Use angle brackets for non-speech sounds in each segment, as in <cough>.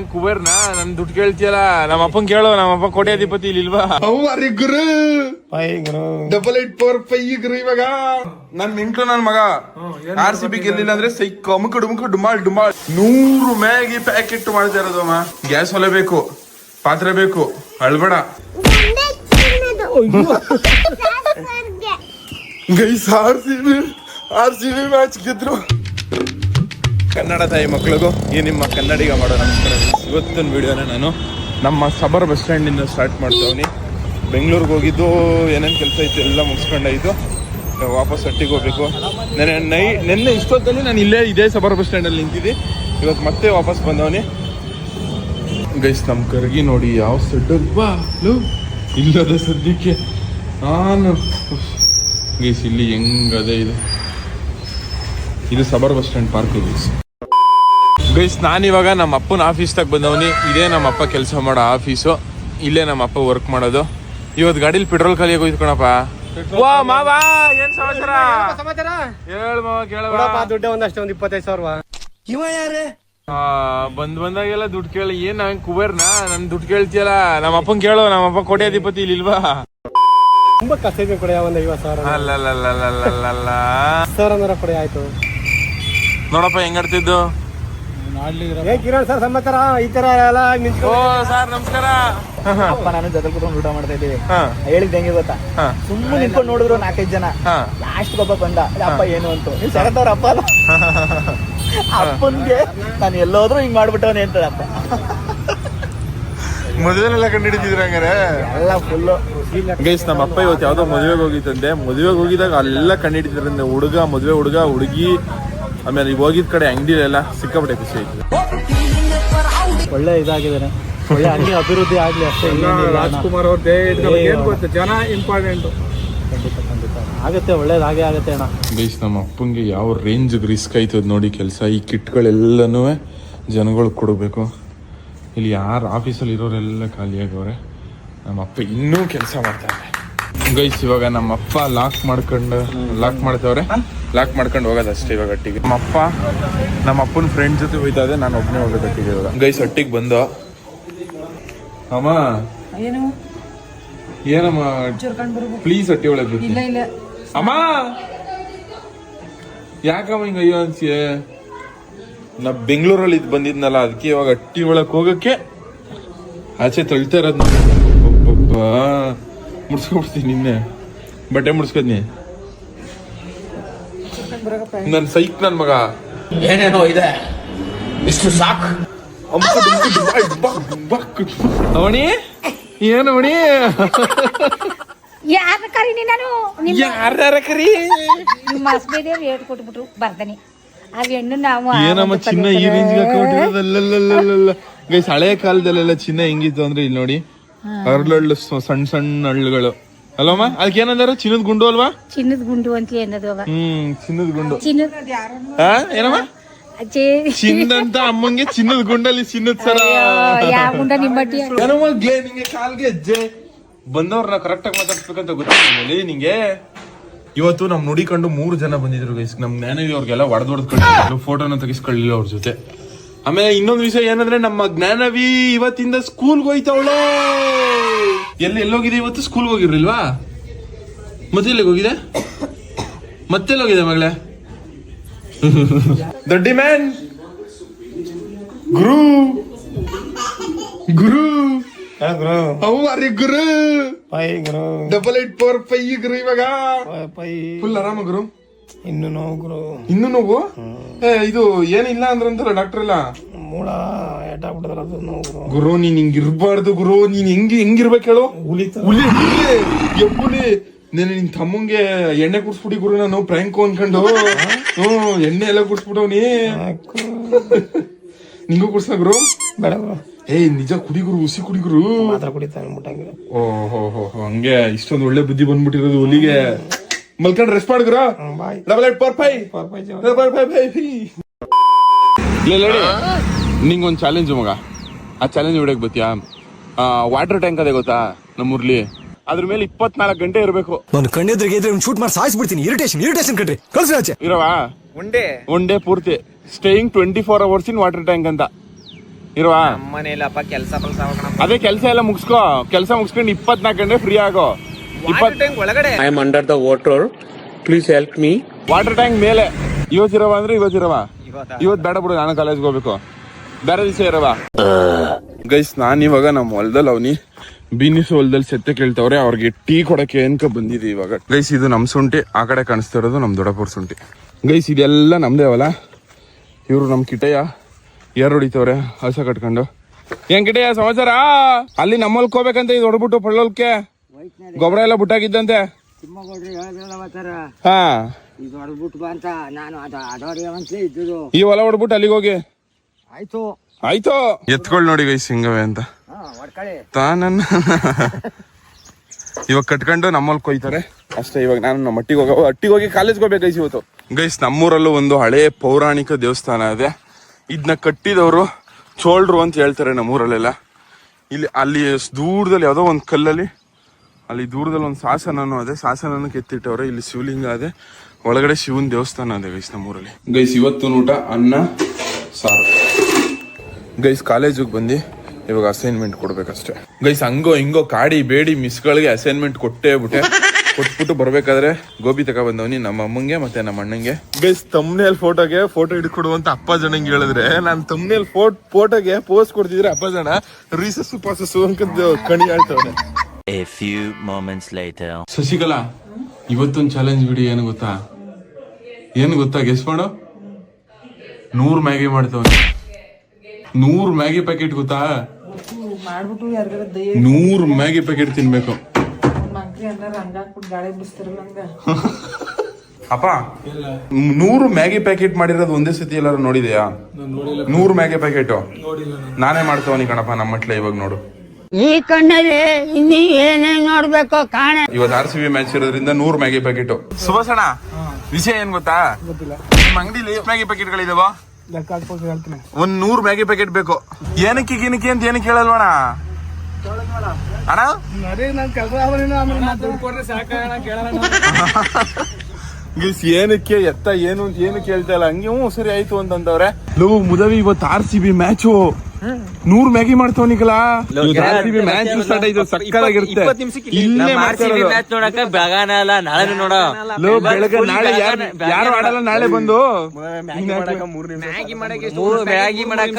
ನಾವೇನ್ ಕುಬೇರ್ನ ನನ್ ದುಡ್ಡು ಕೇಳ್ತಿಯಲ್ಲ ನಮ್ಮ ಅಪ್ಪನ್ ಕೇಳು ನಮ್ಮ ಅಪ್ಪ ಕೋಟ್ಯಾಧಿಪತಿ ಇಲ್ಲಿ ಇಲ್ವಾ ಅವ್ರಿ ಗುರು. ಡಬಲ್ ಏಟ್ ಫೋರ್ ಫೈವ್ ಗುರು ಇವಾಗ. ನನ್ ನಿಂಟ್ಲು ನನ್ ಮಗ? ಆರ್ ಸಿ ಬಿ ಗೆಲ್ಲಿಲ್ಲ ಅಂದ್ರೆ ಸೈಕ್ ಅಮುಕ ಡುಮುಕ ಡುಮಾಳ್ ಡುಮಾಳ್. ನೂರು ಮ್ಯಾಗಿ ಪ್ಯಾಕೆಟ್ ಮಾಡ್ತಾ ಇರೋದು ಅಮ್ಮ. ಗ್ಯಾಸ್ ಒಲೆ ಬೇಕು ಪಾತ್ರೆ ಬೇಕು ಅಳ್ಬೇಡ. Guys R C B R C B match ಗೆದ್ರು. Kannada ತಾಯಿ ಮಕ್ಕಳಿಗೂ ಈ ನಿಮ್ಮ ಕನ್ನಡಿಗ ಮಾಡೋ ನಮಸ್ಕಾರ. ಇವತ್ತಿನ ವಿಡಿಯೋನ ನಾನು ನಮ್ಮ ಸಬರ್ ಬಸ್ ಸ್ಟ್ಯಾಂಡಿಂದ ಸ್ಟಾರ್ಟ್ ಮಾಡ್ತಾವ್ನಿ. ಬೆಂಗಳೂರಿಗೆ ಹೋಗಿದ್ದು ಏನೇನು ಕೆಲಸ ಇತ್ತು ಎಲ್ಲ ಮುಗಿಸ್ಕೊಂಡಾಯಿತು ವಾಪಸ್ ಹಟ್ಟಿಗೆ ಹೋಗ್ಬೇಕು. ನೆನೆ ನೈ ನಿನ್ನೆ ಇಷ್ಟೊತ್ತಲ್ಲಿ ನಾನು ಇಲ್ಲೇ ಇದೇ ಸಬರ್ ಬಸ್ ಸ್ಟ್ಯಾಂಡಲ್ಲಿ ನಿಂತಿದ್ದೆ. ಇವತ್ತು ಮತ್ತೆ ವಾಪಸ್ ಬಂದವನಿ. ಗೈಸ್ ನಮ್ಮ ಕರ್ಗಿ ನೋಡಿ ಯಾವ ಸೆಡ್ ಬಾ ಲೋ, ಇಲ್ಲದ ಸದ್ಯಕ್ಕೆ ನಾನು. ಗೈಸ್ ಇಲ್ಲಿ ಹೆಂಗದೇ ಇದು. ಇದು ಸಬರ್ bus stand park guys. Guys ನಾನಿವಾಗ ನಮ್ಮ ಅಪ್ಪನ ಆಫೀಸ್ದಾಗ ಬಂದವನಿ. ಇದೇ ನಮ್ಮ ಅಪ್ಪ ಕೆಲಸ ಮಾಡೋ ಆಫೀಸು ಇಲ್ಲೇ ನಮ್ಮ ಅಪ್ಪ ವರ್ಕ್ ಮಾಡೋದು. ಇವತ್ತು ಗಾಡಿಲಿ ಪೆಟ್ರೋಲ್ ಖಾಲಿ ಆಗೋಯ್ತು ಕಣಪ್ಪ. ವಾ ಮಾವಾ ಏನ್ ಸಮಾಚಾರ? ಸಮಾಚಾರ? ಹೇಳು ಮಾವ ಕೇಳವ ಕೊಡಪ್ಪ ದುಡ್ಡು ಒಂದಷ್ಟು ಒಂದ್ ಇಪ್ಪತ್ತೈದು ಸಾವಿರ ಆ, ಬಂದ್ ಬಂದಾಗೆಲ್ಲ ದುಡ್ಡು ಕೇಳಿ. ಏನ್ ನಾವೇನ್ ಕುಬೇರ್ನಾ? ನನ್ ದುಡ್ಡು ಕೇಳ್ತಿಯಲ್ಲ. ನಮ್ಮ ಅಪ್ಪನ್ ಕೇಳು. ನಮ್ಮ ಅಪ್ಪ ಕೋಟ್ಯಾಧಿಪತಿ ಇಲ್ಲಿ ಇಲ್ವಾ? ತುಂಬಾ ಇದೆ ಕೊಡಿ ಒಂದ್ ಐವತ್ತು ಸಾವಿರ. ಅಲ್ಲಲ್ಲಲ್ಲಲ್ಲಲ್ಲಲ್ಲ ಹತ್ತು ಸಾವಿರ ಅಂದ್ರೆ ಕೊಡಿ ಆಯ್ತು. ನೋಡಪ್ಪ ಹೆಂಗಾಡ್ತಿದ್ದು ಕಿರಣ್ ಸರ್ ಸಮಾಚಾರ? ಈ ತರ ಎಲ್ಲ ಓ ಸರ್ ನಮಸ್ಕಾರ. ಅಪ್ಪ ನಾನು ಜೊತೆ ಕುತ್ಕೊಂಡು ಊಟ ಮಾಡ್ತಾ ಇದ್ದೀವಿ. ಹಾ. ಹೇಳಿದ್ ಹೆಂಗೆ ಗೊತ್ತಾ? ಸುಮ್ಮನೆ ನಿಂತ್ಕೊಂಡು ನೋಡಿದ್ರು ನಾಲ್ಕೈದು ಜನ. ಹಾ. ಲಾಸ್ಟ್ ಒಬ್ಬ ಬಂದ. ಅಪ್ಪ ಏನು ಅಂತು. ನೀವು ಸರತವ್ರ ಅಪ್ಪ ಅಲ್ಲ?" ಅಪ್ಪನ್ಗೆ ನಾನು ಎಲ್ಲೋದ್ರು ಹಿಂಗ್ ಮಾಡ್ಬಿಟ್ಟವನೇ ಅಂತಾರೆ ಅಪ್ಪ. ಮದುವೆನೆಲ್ಲ ಕಂಡಿಡಿದ್ರ ಹಂಗಾರೆ? ಎಲ್ಲ ಫುಲ್ಲು ಗೈಸ್ ನಮ್ಮ ಅಪ್ಪ ಇವತ್ತು ಯಾವ್ದೋ ಮದುವೆಗೆ ಹೋಗಿತ್ತಂದೆ ಮದುವೆಗೆ ಹೋಗಿದಾಗ ಅಲ್ಲೆಲ್ಲ ಕಂಡಿಡಿದ್ರಂದೆ ಹುಡುಗ ಮದುವೆ ಹುಡುಗ ಹುಡುಗಿ ಆಮೇಲೆ ಈಗ ಹೋಗಿದ ಕಡೆ ಅಂಗಡಿಲೆಲ್ಲ ಸಿಕ್ಕಾಪಟ್ಟೆ ಖುಷಿ ಆಯ್ತು ಒಳ್ಳೆ ಇದಾಗಿದ್ದಾರೆ. ಒಳ್ಳೆ ಹಂಗೆ ಅಭಿವೃದ್ಧಿ ಆಗ್ಲಿ ಅಷ್ಟೇ. ರಾಜ್ಕುಮಾರ್ ಅವ್ರ ಏನ್ ಗೊತ್ತು? ಜನ ಇಂಪಾರ್ಟೆಂಟ್ ಖಂಡಿತ ಖಂಡಿತ. ಆಗುತ್ತೆ ಒಳ್ಳೇದಾಗೇ ಆಗುತ್ತೆ ಅಣ್ಣ. ಬೇಸ್ ನಮ್ಮ ಅಪ್ಪಂಗೆ ಯಾವ ರೇಂಜ್ ರಿಸ್ಕ್ ಆಯ್ತದ ನೋಡಿ ಕೆಲಸ. ಈ ಕಿಟ್ಗಳೆಲ್ಲನೂ ಜನಗಳು ಕೊಡಬೇಕು. ಇಲ್ಲಿ ಯಾರು ಆಫೀಸಲ್ಲಿ ಇರೋರೆಲ್ಲ ಖಾಲಿಯಾಗವ್ರೆ ನಮ್ಮ ಅಪ್ಪ ಇನ್ನೂ ಕೆಲಸ ಮಾಡ್ತಾರೆ ಗೈಸ್ ಇವಾಗ ನಮ್ಮ ಅಪ್ಪ ಲಾಕ್ ಮಾಡ್ಕೊಂಡು ಲಾಕ್ ಮಾಡ್ತವ್ರೆ. ಲಾಕ್ ಮಾಡ್ಕೊಂಡು ಹೋಗೋದು ಅಷ್ಟೇ ಇವಾಗ ಅಟ್ಟಿಗೆ ನಮ್ಮ ಅಪ್ಪ ನಮ್ಮ ಅಪ್ಪನ ಫ್ರೆಂಡ್ ಜೊತೆ ಹೋಯ್ತಾ ಇದೆ ನಾನು ಒಬ್ಬನೇ ಹೋಗೋದು ಅಟ್ಟಿಗೆ ಇವಾಗ. ಗೈಸ್ ಅಟ್ಟಿಗೆ ಬಂದ. ಅಮ್ಮ. ಏನು? ಏನಮ್ಮ? ಪ್ಲೀಸ್ ಅಟ್ಟಿ ಒಳಗೆ ಅಮ್ಮ! ಯಾಕಮ್ಮ ಹಿಂಗ ಅಯ್ಯೋ ಅನ್ಸಿಯೆ? ನಾ ಬೆಂಗಳೂರಲ್ಲಿ ಇದ್ ಬಂದಿದ್ನಲ್ಲ ಅದಕ್ಕೆ ಇವಾಗ ಅಟ್ಟಿ ಒಳಗೆ ಹೋಗಕ್ಕೆ ಆಚೆ ತಳ್ತಾ ಇರೋದು ಮುಡ್ಸ್ಕೊಬಿಡ್ತೀನಿ ನಿನ್ನೆ. ಬಟ್ಟೆ ಮುಡ್ಸ್ಕೊದ್ನಿ ನನ್ ಸೈಕ್ ನನ್ ಮಗ. ಏನೇನೋ ಇದೆ? ಇಷ್ಟು ಸಾಕು. ಅವಣಿ? ಏನು ಅವಣಿ? ಯಾರ ಕರೀನಿ ನಾನು ಯಾರ ಕರಿ? ನಿಮ್ಮ ಹಸ್ಬೇದೇವ್ರು ಹೇಳ್ ಕೊಟ್ಬಿಟ್ರು ಬರ್ದನಿ. ಆ ಹೆಣ್ಣು ನಾವು ಏನಮ್ಮ ಚಿನ್ನ ಈ ಪದೇ ರೇಂಜ್ ಪದೇ ಹಾಕೊಂಡಿರೋದಲ್ಲ ಗೈಸ್ ಹಳೆ ಕಾಲದಲ್ಲೆಲ್ಲ ಚಿನ್ನ ಹೆಂಗಿತ್ತು ಅಂದ್ರೆ ಇಲ್ಲಿ ನೋಡಿ ಅರ್ಳಳ್ಳು ಸಣ್ಣ ಸಣ್ಣ ಹಳ್ಳುಗಳು. ಅಲ್ಲಮ್ಮ ಅದಕ್ಕೆ ಏನಂದಾರ? ಚಿನ್ನದ ಗುಂಡು ಅಲ್ವಾ? ಚಿನ್ನದ ಗುಂಡು ಅಂತ ಏನದು ಹ್ಮ್ ಚಿನ್ನದ ಗುಂಡು. ಏನಮ್ಮ? ಅಜ್ಜಿ. ಚಿನ್ನ ಅಂತ ಅಮ್ಮಂಗೆ ಚಿನ್ನದ ಗುಂಡಲ್ಲಿ ಚಿನ್ನದ ಸರ. ಏನಮ್ಮ ಗ್ಲೇ ನಿಂಗೆ ಕಾಲ್ಗೆ ಹೆಜ್ಜೆ ಬಂದವ್ರನ್ನ ಕರೆಕ್ಟ್ ಆಗಿ ಮಾತಾಡ್ಸ್ಬೇಕಂತ ಗೊತ್ತಿಲ್ಲ ನಿಂಗೆ? ಇವತ್ತು ನಮ್ ನುಡಿಕೊಂಡು ಮೂರು ಜನ ಬಂದಿದ್ರು ಗೈಸ್ ನಮ್ ಜ್ಞಾನವಿ ಅವ್ರಿಗೆಲ್ಲ ಹೊಡೆದ್ ಹೊಡೆದ್ಕೊಂಡು ಫೋಟೋನ ತೆಗಿಸ್ಕೊಳ್ಳಿಲ್ಲ ಅವ್ರ ಜೊತೆ. ಆಮೇಲೆ ಇನ್ನೊಂದು ವಿಷಯ ಏನಂದ್ರೆ ನಮ್ಮ ಜ್ಞಾನವಿ ಇವತ್ತಿಂದ ಸ್ಕೂಲ್ಗೆ ಹೋಯ್ತವಳೆ. ಎಲ್ಲಿ ಎಲ್ಲೋಗಿದೆ ಇವತ್ತು? ಸ್ಕೂಲ್ಗೆ ಹೋಗಿರ್ಲಿಲ್ವಾ? ಮತ್ತೆ ಎಲ್ಲಿಗೆ ಹೋಗಿದೆ? ಮತ್ತೆ ಹೋಗಿದೆ ಮಗಳೇ? <laughs> ದೊಡ್ಡಿ ಮ್ಯಾನ್ ಗುರು! ಗುರು! ಗುರು. ಅರೆ ಡಬಲ್ ಏಟ್ ಫೋರ್ ಫೈ ಗುರು ಇವಾಗ. ಫುಲ್ ಆರಾಮ ಗುರು? ಇನ್ನು ನೋವು. ಗುರು ಇನ್ನು ನೋವು? ಏ ಇದು ಏನಿಲ್ಲ ಅಂದ್ರಂತಾರ ಡಾಕ್ಟರ್ ಎಲ್ಲ? ಮೂಳ ಏಟಾಗ್ಬಿಟ್ಟದ್ರ ಅದು ನೋವು. ಗುರು ಗುರು ನೀನ್ ಹಿಂಗ್ ಇರ್ಬಾರ್ದು ಗುರು. ನೀನ್ ಹೆಂಗ್ ಹೆಂಗಿರ್ಬೇಕು ಹೇಳು? ಉಳಿತು ಹುಲಿ ಹುಲಿ. ಎಬ್ಬುಲಿ ನೀನು ನಿನ್ ತಮ್ಮಂಗೆ ಎಣ್ಣೆ ಕುಡ್ಸ್ಬಿಡಿ ಗುರು ನಾನು ಪ್ರ್ಯಾಂಕು ಅನ್ಕೊಂಡು. ಹ್ಮ್ ಎಣ್ಣೆ ಎಲ್ಲ ಕುಡ್ಸ್ಬಿಟ್ಟವ್ನಿ ನಿಂಗೂ ಕುಡ್ಸ ಗುರು? ಬೇಡ ಗುರು. ಏಯ್ ನಿಜ ಕುಡಿ ಗುರು ಹುಸಿ ಕುಡಿ ಗುರು. ಮಾತ್ರ ಕುಡಿತಾನೆ ಮುಟ್ಟಂಗಿಲ್ಲ ಓ ಹೋ ಹೋ ಹೋ ಹಂಗೆ ಇಷ್ಟೊಂದು ಒಳ್ಳೆ ಬುದ್ಧಿ ಬಂದ್ಬಿಟ್ಟಿರೋದು ಹುಲಿಗೆ. ಮಲ್ಕೊಂಡ್ ರೆಸ್ಟ್ ಮಾಡಿದ್ರ double eight four five four five double five ನಿಂಗೊಂದು challenge ಮಗ. ಆ ಚಾಲೆಂಜ್ ಹೊಡಕ್ ಬತ್ತೀಯಾ ವಾಟರ್ ಟ್ಯಾಂಕ್ ಅದೇ ಗೊತ್ತಾ? ನಮ್ಮೂರ್ಲಿ ಅದ್ರ ಮೇಲೆ ಇಪ್ಪತ್ನಾಲ್ಕು ಗಂಟೆ ಇರಬೇಕು. ನಾನು ಕಣ್ಣೆದ್ರಿಗೆ ಇದ್ರೆ ಶೂಟ್ ಮಾಡಿ ಸಾಯಿಸ್ಬಿಡ್ತೀನಿ. ಇರಿಟೇಷನ್ ಇರಿಟೇಷನ್ ಕಣ್ರಿ. ಕಳ್ಸಿ ಆಚೆ. ಇರವಾ ಒನ್ ಡೇ ಪೂರ್ತಿ. Staying twenty four hours in water tank ಅಂತ ಇರವಾ ಮನೇಲಪ್ಪ ಕೆಲಸ ಅದೇ ಕೆಲಸ ಎಲ್ಲ ಮುಗಿಸ್ಕೋ. ಕೆಲಸ ಮುಗಿಸ್ಕೊಂಡು ಇಪ್ಪತ್ನಾಲ್ಕು ಗಂಟೆ ಫ್ರೀ ಆಗೋ. ಇಪ್ಪತ್ ಒಳಗಡೆ. I am under the water please help me water tank ಮೇಲೆ. ಇವತ್ತು ಇರವ ಅಂದ್ರೆ ಇವತ್ತು? ಇರವ ಇವತ್ತು ಬೇಡ ಬಿಡು ನಾನು ಕಾಲೇಜ್ಗೆ ಹೋಗ್ಬೇಕು. ಬೇರೆ ದಿವಸ ಇರವ. ಗೈಸ್ ನಾನು ಇವಾಗ ನಮ್ಮ ಹೊಲದಲ್ಲಿ ಅವನಿ ಬೀನಿಸ್ ಹೊಲದಲ್ಲಿ ಸೆತ್ತೆ ಕೇಳ್ತವ್ರೆ ಅವ್ರಿಗೆ ಟೀ ಕೊಡಕ್ಕೆ ಏನ್ಕ ಬಂದಿದೆ ಇವಾಗ. ಗೈಸ್ ಇದು ನಮ್ಮ ಶುಂಠಿ ಆ ಕಡೆ ಕಾಣಿಸ್ತಾ ಇರೋದು ನಮ್ಮ ದೊಡ್ಡಪುರ ಶುಂಠಿ. ಗೈಸ್ ಇದೆಲ್ಲ ನಮ್ದೇ ಅವಲ್ಲ. ಇವರು ನಮ್ಮ ಕಿಟಯ್ಯ ಯಾರು ಹೊಡಿತವ್ರೆ ಹಸ ಕಟ್ಕೊಂಡು. ಏನ್ ಕಿಟಯ್ಯ ಸಮಾಚಾರ? ಅಲ್ಲಿ ನಮ್ಮಲ್ಲಿ ಹೋಗ್ಬೇಕಂತ ಇದು ಹೊಡ್ಬಿಟ್ಟು ಪಳ್ಳೋಲ್ಕೆ? ಗೊಬ್ಬರ ಎಲ್ಲ ಬುಟ್ಟಾಗಿದ್ದಂತೆ? ತಿಮ್ಮಗೌಡ್ರಿ ಹೇಳಿದ್ರಲ್ಲ ಅವತ್ತಾರ ಹಾ. ಇದು ಹೊಡ್ಬಿಟ್ಟು ಬಾ ಅಂತ ನಾನು ಅದು ಅದವ್ರಿಗೆ ಅಂತಲೇ ಇದ್ದುದು. ಈ ಹೊಲ ಹೊಡ್ಬಿಟ್ಟು ಅಲ್ಲಿಗೆ ಹೋಗಿ? ಆಯ್ತು. ಆಯ್ತು. ಎತ್ಕೊಳ್ ನೋಡಿ ಗೈಸ್ ಹಿಂಗವೆ ಅಂತ. ಹಾ ಹೊಡ್ಕಳಿ ತಾನನ್ನ. <laughs> ಇವಾಗ ಕಟ್ಕೊಂಡು ನಮ್ಮಲ್ಲಿ ಕೊಯ್ತಾರೆ. ಅಷ್ಟೇ ಇವಾಗ ನಾನು ನಮ್ಮ ಮಟ್ಟಿಗೆ ಹೋಗೋ ಹಟ್ಟಿಗೆ ಹೋಗಿ ಕಾಲೇಜ್ಗೆ ಹೋಗ್ಬೇಕು ಗೈಸ್ ಇವತ್ತು. ಗೈಸ್ ನಮ್ಮೂರಲ್ಲೂ ಒಂದು ಹಳೆ ಪೌರಾಣಿಕ ದೇವಸ್ಥಾನ ಇದೆ. ಇದನ್ನ ಕಟ್ಟಿದವರು ಚೋಳ್ರು ಅಂತ ಹೇಳ್ತಾರೆ ನಮ್ಮೂರಲ್ಲೆಲ್ಲ. ಇಲ್ಲಿ ಅಲ್ಲಿ ದೂರದಲ್ಲಿ ಯಾವುದೋ ಒಂದು ಕಲ್ಲಲ್ಲಿ ಅಲ್ಲಿ ದೂರದಲ್ಲಿ ಒಂದು ಶಾಸನನೂ ಅದೇ ಶಾಸನನ ಕೆತ್ತಿಟ್ಟವ್ರೆ. ಇಲ್ಲಿ ಶಿವಲಿಂಗ ಅದೆ ಒಳಗಡೆ ಶಿವನ್ ದೇವಸ್ಥಾನ ಅದೇ ಗೈಸ್ ನಮ್ಮೂರಲ್ಲಿ. ಗೈಸ್ ಇವತ್ತು ಊಟ ಅನ್ನ ಸಾರು. ಗೈಸ್ ಕಾಲೇಜಿಗೆ ಬಂದು ಇವಾಗ ಅಸೈನ್ಮೆಂಟ್ ಕೊಡ್ಬೇಕಷ್ಟೇ. ಗೈಸ್ ಹಂಗೋ ಹಿಂಗೋ ಕಾಡಿ ಬೇಡಿ ಮಿಸ್ಗಳಿಗೆ ಅಸೈನ್ಮೆಂಟ್ ಕೊಟ್ಟೇ ಬಿಟ್ಟೆ. ಕೊಟ್ಬಿಟ್ಟು ಬರ್ಬೇಕಾದ್ರೆ ಗೋಬಿ ತಕ ಬಂದವನಿ ನಮ್ಮ ಅಮ್ಮಂಗೆ ಮತ್ತೆ ನಮ್ಮ ಅಣ್ಣಂಗೆ. ಗೈಸ್ ತಮ್ನೇಲ್ ಫೋಟೋಗೆ ಫೋಟೋ ಹಿಡ್ಕೊಡು ಅಂತ ಅಪ್ಪ ಜನಂಗೆ ಹೇಳಿದ್ರೆ ನಾನು ತಮ್ನೇಲ್ ಫೋಟೋ ಫೋಟೋಗೆ ಪೋಸ್ಟ್ ಕೊಡ್ತಿದ್ರೆ ಅಪ್ಪ ಜನ ರೀಸಸ್ಸು ಪಾಸಸ್ಸು ಅಂತ ಕಣಿ ಹೇಳ್ತವ್ರೆ A few moments later. Shashikala ಇವತ್ತೊಂದು ಚಾಲೆಂಜ್ ಬಿಡಿ ಏನು ಗೊತ್ತಾ? ಏನು ಗೊತ್ತಾ? ಗೆಸ್ ಮಾಡು. ನೂರ್ ಮ್ಯಾಗಿ ಮಾಡ್ತೇವೆ ನೂರ್ ಮ್ಯಾಗಿ ಪ್ಯಾಕೆಟ್ ಗೊತ್ತಾ? ಮಾಡ್ಬಿಟ್ಟು ಯಾರಿಗಾರ ದಯ ನೂರ್ ಮ್ಯಾಗಿ ಪ್ಯಾಕೆಟ್ ತಿನ್ಬೇಕು. ಮಂಕ್ರಿ ಅನ್ನಾರ ಹಂಗಾಕ್ಬಿಟ್ಟು ಗಾಳಿ ಬಿಡಿಸ್ತಾರಲ್ಲ ಹಂಗ. ಅಪ್ಪ. ನೂರು ಮ್ಯಾಗಿ ಪ್ಯಾಕೆಟ್ ಮಾಡಿರೋದು ಒಂದೇ ಸತಿ ಎಲ್ಲಾರು ನೋಡಿದ್ಯಾ? ನೂರು ಮ್ಯಾಗಿ ಪ್ಯಾಕೆಟ್ ನಾನೇ. ಮಾಡ್ತವನಿ ಕಣಪ್ಪ ನಮ್ಮ ಮಟ್ಲೆ ಇವಾಗ ನೋಡು. ಈ ಕಣ್ಣಲ್ಲಿ ಇನ್ನಿ ಏನೇನ್ ನೋಡ್ಬೇಕು ಕಾಣ. ಇವತ್ತು ಆರ್ ಸಿ ಬಿ ಮ್ಯಾಚ್ ಇರೋದ್ರಿಂದ ನೂರ್ ಮ್ಯಾಗಿ ಪ್ಯಾಕೆಟ್ ಸುಭಾಷಣ ವಿಷಯ ಏನ್ ಗೊತ್ತಾ? ನಿಮ್ಮ ಅಂಗಡಿಲಿ ಮ್ಯಾಗಿ ಪ್ಯಾಕೆಟ್ ಗಳಿದಾವ ಒಂದ್ ನೂರ್ ಮ್ಯಾಗಿ ಪ್ಯಾಕೆಟ್ ಬೇಕು. ಏನಕ್ಕೆ ಗಿನಕಿ ಅಂತ ಏನಕ್ಕೆ ಹೇಳಲ್ವಣ ಅಣ್ಣ? <laughs> ಗೀಸ್ ಏನಕ್ಕೆ ಎತ್ತ ಏನು ಅಂತ ಏನು ಕೇಳ್ತಾ ಇಲ್ಲ. ಹಂಗೆ ಹ್ಞೂ ಸರಿ ಆಯ್ತು ಅಂತಂದವ್ರೆ. ಲೋ ಮುದವಿ ಇವತ್ತು ಆರ್ ಸಿ ಬಿ ಮ್ಯಾಚು ನೂರ್ Maggi C B match start ಆಯ್ತು ಸಕ್ಕದಾಗಿರುತ್ತೆ ಇಲ್ಲೇ ಮಾಡ್ತಾ ಇರೋದು. ನೋಡಕ ಬೆಳಗಾನ ಅಲ್ಲ ನಾಳೆ ನೋಡ. ಲೋ ಬೆಳಗ್ಗೆ ನಾಳೆ ಯಾರು ಆಡಲ್ಲ ನಾಳೆ ಬಂದು? ಮ್ಯಾಗಿ ಮಾಡಕ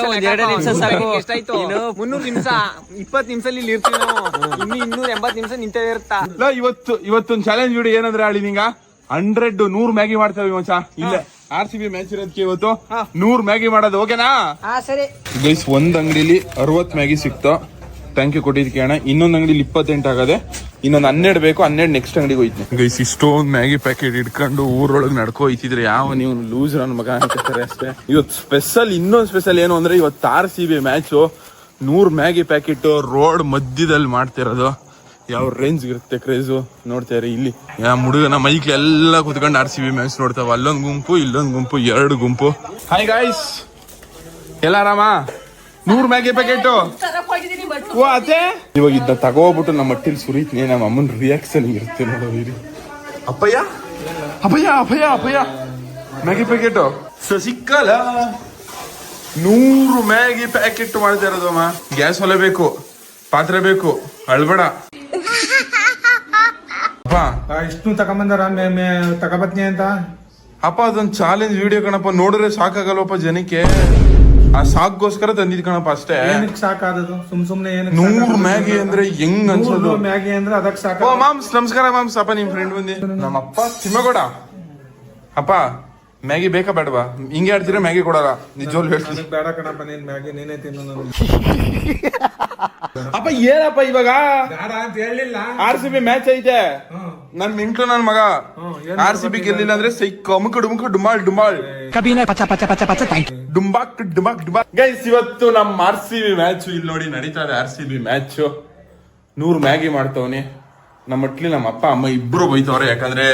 ಒಂದ್ ಎರಡು ನಿಮಿಷ ಸಾಕು. ಎಷ್ಟಾಯ್ತು? ಮುನ್ನೂರು ನಿಮಿಷ ಇಪ್ಪತ್ ನಿಮಿಷ ಇಲ್ಲಿ ಇರ್ತೀವಿ ಇನ್ನು ಇನ್ನೂರ ಎಂಬತ್ ನಿಮಿಷ ನಿಂತೇ ಇರುತ್ತಾ ಇವತ್ತು ಇವತ್ತೊಂದು ಚಾಲೆಂಜ್ ಬಿಡಿ ಏನಂದ್ರೆ ಆಳಿ ನಿಂಗ? ಹಂಡ್ರೆಡ್ ನೂರ್ ಮ್ಯಾಗಿ ಮಾಡ್ತೇವೆ ಮಚ್ಚ. ಇಲ್ಲೇ. ಆರ್ ಸಿ ಬಿ ಮ್ಯಾಚ್ ಇರೋದಕ್ಕೆ ಇವತ್ತು ನೂರ್ ಮ್ಯಾಗಿ ಮಾಡೋದು ಓಕೆನಾ? ಹಾ ಸರಿ. ಗೈಸ್ ಒಂದ್ ಅಂಗಡಿಲಿ ಅರವತ್ ಮ್ಯಾಗಿ ಸಿಕ್ತು. ಥ್ಯಾಂಕ್ ಯು ಕೊಟ್ಟಿದ್ದಕ್ಕೆ ಅಣ್ಣ. ಇನ್ನೊಂದ್ ಅಂಗಡಿಲಿ ಇಪ್ಪತ್ತೆಂಟು ಆಗದೆ ಇನ್ನೊಂದ್ ಹನ್ನೆರಡು ಬೇಕು ಹನ್ನೆರಡು ನೆಕ್ಸ್ಟ್ ಅಂಗಡಿಗೆ ಹೋಯ್ತೀನಿ. ಗೈಸ್ ಇಷ್ಟೊಂದ್ ಮ್ಯಾಗಿ ಪ್ಯಾಕೆಟ್ ಇಟ್ಕೊಂಡು ಊರೊಳಗೆ ನಡ್ಕೋ ಹೋಯ್ತಿದ್ರೆ ಯಾವ ನೀವು ಲೂಸ್ ನನ್ನ ಮಗ ಹಾಕಿರ್ತಾರೆ ಅಷ್ಟೇ. ಇವತ್ತು ಸ್ಪೆಷಲ್ ಇನ್ನೊಂದ್ ಸ್ಪೆಷಲ್ ಏನು ಅಂದ್ರೆ ಇವತ್ತು ಆರ್ ಸಿ ಬಿ ಮ್ಯಾಚು ನೂರ್ ಮ್ಯಾಗಿ ಪ್ಯಾಕೆಟ್ ರೋಡ್ ಮಧ್ಯದಲ್ಲಿ ಮಾಡ್ತಿರೋದು. ಯಾವ ರೇಂಜ್ ಇರುತ್ತೆ ಕ್ರೇಜು ನೋಡ್ತಾ ಇರಿ, ಇಲ್ಲಿ. ಯಾ ಹುಡುಗನ ಮೈಕ್ ಎಲ್ಲ ಕುತ್ಕೊಂಡು ಬಿ ಮ್ಯಾಚ್ ನೋಡ್ತಾವ. ಅಲ್ಲೊಂದ್ ಗುಂಪು, ಇಲ್ಲೊಂದ್ ಗುಂಪು, ಎರಡು ಗುಂಪು. ಹಾಯ್ ಗಾಯ್ಸ್ ಎಲ್ಲ ಆರಾಮ? ನೂರ್ ಮ್ಯಾಗಿ ಪ್ಯಾಕೆಟ್ ಓ ಇವಾಗ ಇದ್ದ ತಗೋಬಿಟ್ಟು ನಮ್ಮ ಮಟ್ಟಿಲ್ ಸುರಿತೀನಿ, ನಮ್ಮ ಅಮ್ಮನ ರಿಯಾಕ್ಷನ್ ಇರುತ್ತೆ ನೋಡೋ ಇರಿ ಅಪ್ಪಯ್ಯ? ಅಪ್ಪಯ್ಯ ಅಪ್ಪಯ್ಯ ಅಪ್ಪಯ್ಯ. ಮ್ಯಾಗಿ ಪ್ಯಾಕೆಟ್ ಸಸಿಕ್ಕಲ ನೂರು ಮ್ಯಾಗಿ ಪ್ಯಾಕೆಟ್ ಮಾಡ್ತಾ ಇರೋದು ಅಮ್ಮ. ಗ್ಯಾಸ್ ಒಲೆ ಬೇಕು, ಪಾತ್ರೆ ಬೇಕು, ಅಳ್ಬೇಡ. ಅಪ್ಪ. ಇಷ್ಟು ತಗೊಂಬಂದಾರ? ತಗೋಬತ್ನಿ ಅಂತ? ಅಪ್ಪ ಅದೊಂದು ಚಾಲೆಂಜ್ ವಿಡಿಯೋ ಕಣಪ್ಪ. ನೋಡಿದ್ರೆ ಸಾಕಾಗಲ್ಲಪ್ಪ ಜನಕ್ಕೆ. ಆ ಸಾಕ್ಗೋಸ್ಕರ ತಂದಿದ್ ಕಣಪ್ಪ ಅಷ್ಟೇ. ಏನಕ್ಕೆ ಸಾಕಾದದು? ಸುಮ್ ಸುಮ್ನೆ ಏನಕ್ಕೆ ನೂರು ಮ್ಯಾಗಿ ಅಂದ್ರೆ ಹೆಂಗ್ ಅನ್ಸೋದು? ಮ್ಯಾಗಿ ಅಂದ್ರೆ ಅದಕ್ಕೆ ಸಾಕು ಓ ಮಾಮ್ಸ್ ನಮಸ್ಕಾರ ಮಾಮ್ಸ್. ಅಪ್ಪ ನಿಮ್ ಫ್ರೆಂಡ್ ಬಂದಿ. ನಮ್ಮಪ್ಪ ತಿಮ್ಮಗೌಡ. ಅಪ್ಪ ಮ್ಯಾಗಿ ಬೇಕಾ ಬೇಡವಾ? ಹಿಂಗೆ ಆಡ್ತೀರಾ ಮ್ಯಾಗಿ ಕೊಡಲ್ಲ. ನಿಜವಾಗ್ಲು ಹೇಳ್ತೀನಿ ಬೇಡ. ಕಣಪ್ಪ ನೀನ್ ಮ್ಯಾಗಿ ನೀನೇ ತಿನ್ನು ನಾನು ಅಪ್ಪ ಏನಪ್ಪ ಇವಾಗ? ಬೇಡ ಅಂತ ಹೇಳಿಲ್ಲ. ಆರ್ ಸಿ ಬಿ ಮ್ಯಾಚ್ ಐತೆ. ನನ್ ಮಿಂಟ್ಲು ನನ್ ಮಗ. ಆರ್ ಸಿ ಬಿ ಗೆಲ್ಲಿಲ್ಲ ಅಂದ್ರೆ ಸಿಕ್ಕ ಅಮುಕ ಡುಮುಕ ಡುಮಾಳ್. ಡುಮಾಳ್ ಡುಂಬಾಕ್ ಡುಂಬಾಕ್ ಡುಂಬಾಕ್. ಗೈಸ್ ಇವತ್ತು ನಮ್ ಆರ್ ಸಿ ಬಿ ಮ್ಯಾಚ್ ಇಲ್ಲಿ ನೋಡಿ ನಡೀತಾ ಇದೆ ಆರ್ ಸಿ ಬಿ ಮ್ಯಾಚ್ ನೂರು ಮ್ಯಾಗಿ ಮಾಡ್ತವನಿ. ನಮ್ಮ ಮಟ್ಲಿ ನಮ್ಮ ಅಪ್ಪ ಅಮ್ಮ ಇಬ್ರು ಬೈತವ್ರೆ ಯಾಕಂದ್ರೆ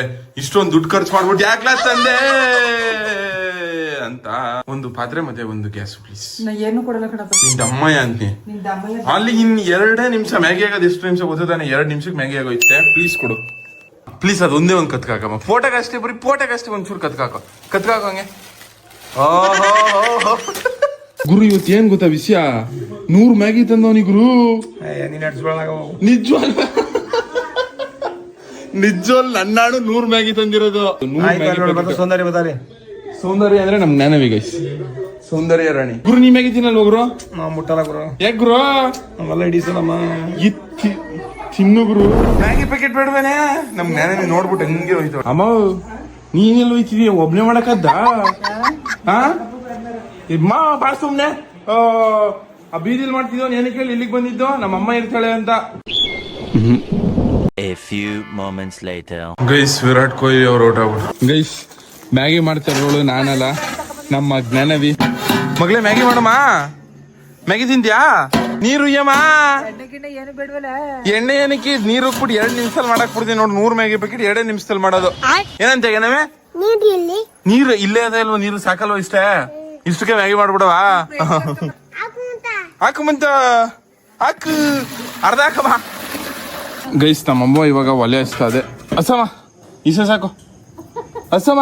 ಇಷ್ಟೊಂದು ದುಡ್ಡು ಖರ್ಚು ಮಾಡ್ಬಿಟ್ಟು ಯಾಕ್ಲಾ ತಂದೆ ಅಂತ ಒಂದು ಪಾತ್ರೆ ಮತ್ತೆ ಒಂದು ಗ್ಯಾಸ್ ಪ್ಲೀಸ್ ಏನು ಕೊಡಲ್ಲ ಕಣಪ್ಪ. ಅಮ್ಮಯ್ಯ ಅಂತೀನಿ. ಅಲ್ಲಿ ಇನ್ ಎರಡೇ ನಿಮಿಷ ಮ್ಯಾಗಿ ಆಗೋದು ಎಷ್ಟು ನಿಮಿಷ ಗೊತ್ತಾನೆ ಎರಡು ನಿಮಿಷಕ್ಕೆ ಮ್ಯಾಗಿ ಆಗೋಯ್ತೆ. ಪ್ಲೀಸ್ ಕೊಡು. ಪ್ಲೀಸ್ ಅದೊಂದೇ ಒಂದು ಕತ್ಕಾಕಮ್ಮ ಫೋಟೋಗೆ ಅಷ್ಟೇ ಬರೀ ಫೋಟೋಗೆ ಅಷ್ಟೇ ಒಂಚೂರು ಕತ್ಕಾಕೋ ಕತ್ಕಾಕೋ ಹಂಗೆ. ಗುರು ಇವತ್ತು ಏನ್ ಗೊತ್ತಾ ವಿಷಯ? ನೂರ್ ಮ್ಯಾಗಿ ತಂದವನಿ ಗುರು ನಿಜವಾಗ್ಲ. ನಿಜವಲ್ ನನ್ನಾಡು ನೂರ್ ಮ್ಯಾಗಿ ತಂದಿರೋದು. ನೂರ್ ಮ್ಯಾಗಿ packet. ಸೌಂದರ್ಯ ಬದಾರಿ ಸೌಂದರ್ಯ ಅಂದ್ರೆ ನಮ್ ಜ್ಞಾನವಿ ಗೈಸ್ ಸೌಂದರ್ಯ ರಾಣಿ. ಗುರು ನೀ ಮ್ಯಾಗಿ ತಿನ್ನಲ್ವ ಗುರು? ನಾವು ಮುಟ್ಟಲ್ಲ ಗುರು. ಯಾಕೆ ಗುರು? ನಮ್ಮೆಲ್ಲ ಇಡೀ ಇತ್ತಿ ತಿನ್ನು ಗುರು. Maggi packet ಬೇಡವೇನೆ? ನಮ್ ಜ್ಞಾನವಿ ನೋಡ್ಬಿಟ್ಟು ಹೆಂಗೆ ಹೋಯ್ತು. ಅಮ್ಮ ನೀನೆಲ್ಲ ಹೋಯ್ತಿದೀಯ? ಒಬ್ನೇ ಮಾಡಕದ್ದ? ಹಾ ಇಮ್ಮ ಬಾ ಸುಮ್ನೆ. ಆ, ಆ ಬೀದಿಲ್ ಮಾಡ್ತಿದ್ದೋ ಏನಕ್ಕೆ ಹೇಳಿ ಇಲ್ಲಿಗೆ ಬಂದಿದ್ದೋ? ನಮ್ಮ ಅಮ್ಮ ಇರ್ತಾಳೆ ಅಂತ. A few moments later. Guys Virat Kohli ಅವ್ರು ಔಟ್ ಆಗ್ಬಿಟ್ಟು ಗೈಸ್ ಮ್ಯಾಗಿ ಮಾಡ್ತಾರೋಳು ನಾನಲ್ಲ ನಮ್ಮ ಜ್ಞಾನವಿ. ಮಗಳೇ ಮ್ಯಾಗಿ ಮಾಡಮ್ಮ ಮ್ಯಾಗಿ ತಿಂತ್ಯಾ ನೀರು ಯಮ್ಮ ಎಣ್ಣೆ ಏನಕ್ಕೆ? ನೀರು ಉಕ್ಬಿಟ್ಟು ಎರಡು ನಿಮಿಷದಲ್ಲಿ ಮಾಡಕ್ ಬಿಡ್ತೀನಿ ನೋಡಿ ನೂರ್ ಮ್ಯಾಗಿ ಪ್ಯಾಕೆಟ್ ಎರಡೇ ನಿಮಿಷದಲ್ಲಿ ಮಾಡೋದು. ಏನಂತ ಏನವೇ ನೀರು ಇಲ್ಲೇ. ಅದ ಅಲ್ವಾ ನೀರು ಸಾಕಲ್ವಾ ಇಷ್ಟೇ? ಇಷ್ಟಕ್ಕೆ ಮ್ಯಾಗಿ ಮಾಡ್ಬಿಡವಾ? ಹಾಕು ಮುಂತ ಹಾಕು. ಅರ್ಧ ಹಾಕಮ್ಮ. ಗೈಸ್ ನಮ್ಮಮ್ಮ ಇವಾಗ ಒಲೆ ಹಚ್ತಾ ಇದೆ. ಅಸಮ ಇಸ ಸಾಕು. ಅಸಮ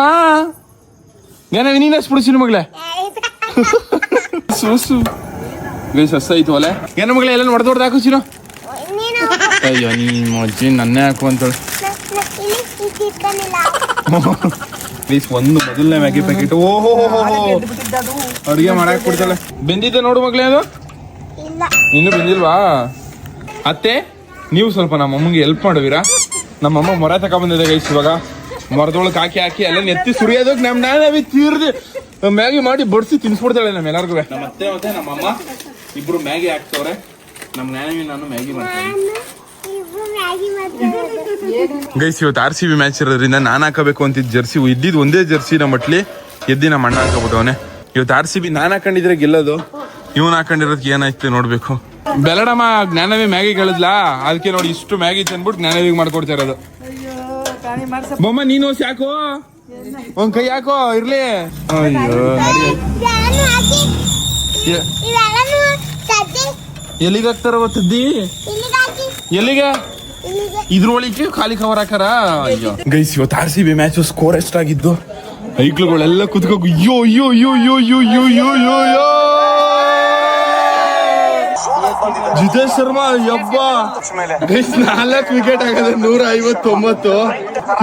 ಏನ ನೀನ್ ಬಿಡಿಸಿ ಮಗಳೇ. ಸೂಸು ಗೈಸ್ ಹಸ ಐತು ಒಲೆ. ಏನ ಮಗಳೇ ಎಲ್ಲ ಹೊಡೆದು ಹೊಡೆದು ಹಾಕು ಚಿನ್ನು. ಅಯ್ಯೋ ನಿಮ್ಮ ಅಜ್ಜಿ ನನ್ನೇ ಹಾಕು ಅಂತೇಳಿ ಪ್ಲೀಸ್ ಒಂದು ಮೊದಲನೇ ಮ್ಯಾಗಿ ಪ್ಯಾಕೆಟ್ ಓಹೋ ಅಡುಗೆ ಮಾಡಕ್ ಕೊಡ್ತಲ್ಲ ಬೆಂದಿದ್ದೆ ನೋಡು ಮಗಳೇ ಅದು? ಇನ್ನು ಬೆಂದಿಲ್ವಾ? ಅತ್ತೆ? ನೀವು ಸ್ವಲ್ಪ ನಮ್ಮಮ್ಮಗೆ ಹೆಲ್ಪ್ ಮಾಡುವಿರಾ? ನಮ್ಮಮ್ಮ ಮೊರ ತಕ ಬಂದಿದೆ ಗೈಸ್ ಇವಾಗ. ಮರದೊಳಗೆ ಹಾಕಿ ಹಾಕಿ ಎಲ್ಲ ನೆತ್ತಿ ಸುರಿಯೋದಕ್ಕೆ ನಮ್ಮ ನಾನೇ ತೀರ್ದು. ಮ್ಯಾಗಿ ಮಾಡಿ ಬಡಿಸಿ ತಿನ್ಸ್ಬಿಡ್ತಾಳೆ ನಮ್ಮ ಎಲ್ಲರಿಗೂ ನಮ್ಮ ಅತ್ತೆ ಮತ್ತೆ ನಮ್ಮಮ್ಮ ಇಬ್ರು ಮ್ಯಾಗಿ ಹಾಕ್ತವ್ರೆ. ನಮ್ಮ ನ್ಯಾನವಿ ನಾನು ಮ್ಯಾಗಿ ಮಾಡ್ತೀನಿ. ಗೈಸ್ ಇವತ್ತು ಆರ್ ಸಿ ಬಿ ಮ್ಯಾಚ್ ಇರೋದ್ರಿಂದ ನಾನು ಹಾಕಬೇಕು ಅಂತಿದ್ದ ಜರ್ಸಿ ಇದ್ದಿದ್ದು ಒಂದೇ ಜರ್ಸಿ ನಮ್ಮ ಮಟ್ಲಿ ಎದ್ದಿ ನಮ್ಮ ಅಣ್ಣ ಹಾಕಬಿಟ್ಟವನೆ. ಇವತ್ತು ಆರ್ ಸಿ ಬಿ ನಾನು ಹಾಕೊಂಡಿದ್ರೆ ಗೆಲ್ಲೋದು. ಇವನು ಹಾಕೊಂಡಿರೋದಕ್ಕೆ ಏನಾಯ್ತು ನೋಡ್ಬೇಕು. ಬೆಲಡಮ್ಮ ಜ್ಞಾನವೇ ಮ್ಯಾಗಿ ಕೇಳಿದ್ಲಾ? ಅದಕ್ಕೆ ನೋಡಿ ಇಷ್ಟು ಮ್ಯಾಗಿ ತಂದ್ಬಿಟ್ಟು ಜ್ಞಾನವಿ ಮಾಡ್ಕೊಡ್ತಾ ಇರೋದು. ಬೊಮ್ಮ ನೀನು ಯಾಕೋ ಒಂದ್ ಕೈ ಹಾಕೋ ಇರ್ಲಿ. ಅಯ್ಯೋ ಎಲ್ಲಿಗೆ ಹಾಕ್ತಾರ ಗೊತ್ತಿದ್ದಿ ಎಲ್ಲಿಗೆ? ಇದ್ರೊಳಿಗೆ ಖಾಲಿ ಕವರ್ ಹಾಕಾರ ಅಯ್ಯೋ. ಗೈಸ್ ಇವತ್ತು R C B match score ಎಷ್ಟಾಗಿದ್ದು ಐಕ್ಳುಗಳೆಲ್ಲ ಕುತ್ಕೋ ಅಯ್ಯೋ ಅಯ್ಯೋ ಅಯ್ಯೋ ಅಯ್ಯೋ ಅಯ್ಯೋ ಅಯ್ಯೋ ಅಯ್ಯೋ. ಜಿತೇಶ್ ಶರ್ಮಾ ಯಬ್ಬ. ನಾಲ್ಕು ವಿಕೆಟ್ ಆಗದೆ ನೂರ ಐವತ್ತೊಂಬತ್ತು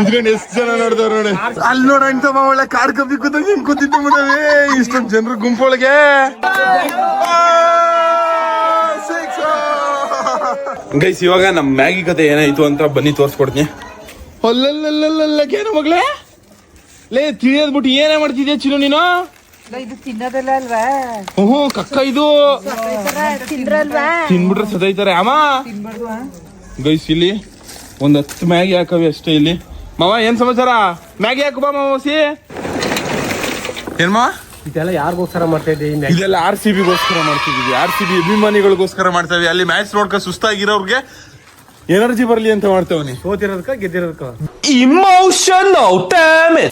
ಇದ್ಕೊಂಡು ಎಷ್ಟು ಜನ ನೋಡ್ದವ್ರು ನೋಡಿ. ಅಲ್ಲಿ ನೋಡ ಅಂತ ಒಳ್ಳೆ ಕಾರ್ ಕಬ್ಬಿ ಕೂತಾಗ ಹಿಂಗ್ ಕೂತಿದ್ದು ಬಿಡವೆ ಇಷ್ಟೊಂದು ಜನರು ಗುಂಪೊಳಗೆ ಗೈಸ್ ಇವಾಗ ನಮ್ ಮ್ಯಾಗಿ ಕತೆ ಏನಾಯ್ತು ಅಂತ ಬನ್ನಿ ತೋರ್ಸ್ಕೊಡ್ತೀನಿ. ಅಲ್ಲಲ್ಲಲ್ಲಲ್ಲಲ್ಲ ಏನು ಮಗಳೇ. ಲೇ ತಿಳಿಯೋದ್ಬಿಟ್ಟು ಏನೇ ಮಾಡ್ತಿದ್ಯಾ ಚಿನ್ನು ನೀನು? ಇದು ತಿನ್ನೋದಲ್ಲ ಅಲ್ವಾ? ಹ್ಞೂ ಕಕ್ಕ ಇದು. ತಿಂದ್ರಲ್ವಾ? ತಿನ್ಬಿಟ್ರೆ ಸದೈತಾರೆ. ಅಮ್ಮ. ಗೈಸ್ ಇಲ್ಲಿ ಒಂದ್ ಹತ್ತು ಮ್ಯಾಗಿ ಹಾಕವಿ ಅಷ್ಟೇ ಇಲ್ಲಿ. ಮಾವ ಏನ್ ಸಮಾಚಾರ? ಮ್ಯಾಗಿ ಹಾಕು ಬಾ ಮಾವಸಿ. ಏನ್ ಮಾವ ಇದೆಲ್ಲ ಯಾರಿಗೋಸ್ಕರ ಮಾಡ್ತಾ ಇದ್ದೀವಿ ಇದೆಲ್ಲ ಆರ್ ಸಿ ಬಿಗೋಸ್ಕರ ಮಾಡ್ತಿದೀವಿ. ಆರ್ ಸಿ ಬಿ ಅಭಿಮಾನಿಗಳಿಗೋಸ್ಕರ ಮಾಡ್ತೇವೆ ಅಲ್ಲಿ ಮ್ಯಾಚ್ ನೋಡ್ಕೊಂಡು ಸುಸ್ತಾಗಿರೋರ್ಗೆ ಎನರ್ಜಿ ಬರಲಿ ಅಂತ ಮಾಡ್ತೇವನಿ ಸೋತಿರೋದಕ್ಕ ಗೆದ್ದಿರೋದಕ್ಕ